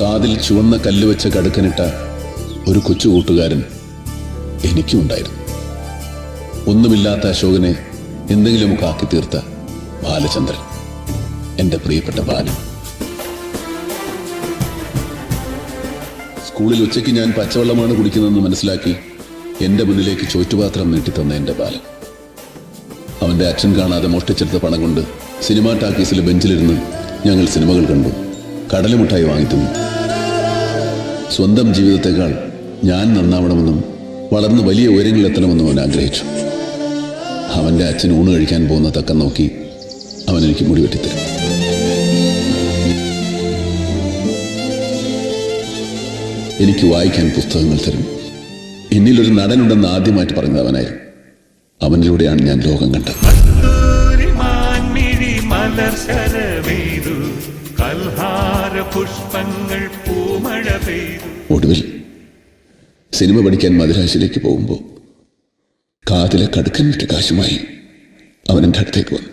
കാതിൽ ചുവന്ന കല്ല് വെച്ച കടുക്കനിട്ട ഒരു കൊച്ചു കൂട്ടുകാരൻ എനിക്കും ഉണ്ടായിരുന്നു. ഒന്നുമില്ലാത്ത അശോകനെ എന്തെങ്കിലുമൊക്കെ ആക്കി തീർത്ത ബാലചന്ദ്രൻ എന്റെ പ്രിയപ്പെട്ട ബാലൻ. സ്കൂളിൽ ഉച്ചയ്ക്ക് ഞാൻ പച്ചവെള്ളമാണ് കുടിക്കുന്നതെന്ന് മനസ്സിലാക്കി എന്റെ മുന്നിലേക്ക് ചോറ്റുപാത്രം നീട്ടിത്തന്ന എന്റെ ബാലൻ. അവന്റെ അച്ഛൻ കാണാതെ മോഷ്ടിച്ചെടുത്ത പണം കൊണ്ട് സിനിമാ ടാക്കീസിലെ ബെഞ്ചിലിരുന്ന് ഞങ്ങൾ സിനിമകൾ കണ്ടു. കടലുമിഠായി വാങ്ങിത്തന്നു സ്വന്തം ജീവിതത്തെക്കാൾ ഞാൻ നന്നാവണമെന്നും വളർന്ന് വലിയ ഉയരങ്ങളിലെത്തണമെന്നും അവൻ ആഗ്രഹിച്ചു. അവന്റെ അച്ഛൻ ഊണ് കഴിക്കാൻ പോകുന്ന തക്കം നോക്കി അവൻ എനിക്ക് മുടി വെട്ടിത്തരും. എനിക്ക് വായിക്കാൻ പുസ്തകങ്ങൾ തരും. എന്നിലൊരു നടനുണ്ടെന്ന് ആദ്യമായിട്ട് പറഞ്ഞത് അവനായിരുന്നു. അവനിലൂടെയാണ് ഞാൻ ലോകം കണ്ടത്. പുഷ്പങ്ങൾ ഒടുവിൽ സിനിമ പഠിക്കാൻ മദ്രാശിലേക്ക് പോകുമ്പോൾ കാതിലെ കടുക്കൻ വിട്ട് കാശുമായി അവൻ എന്റെ അടുത്തേക്ക് വന്നു.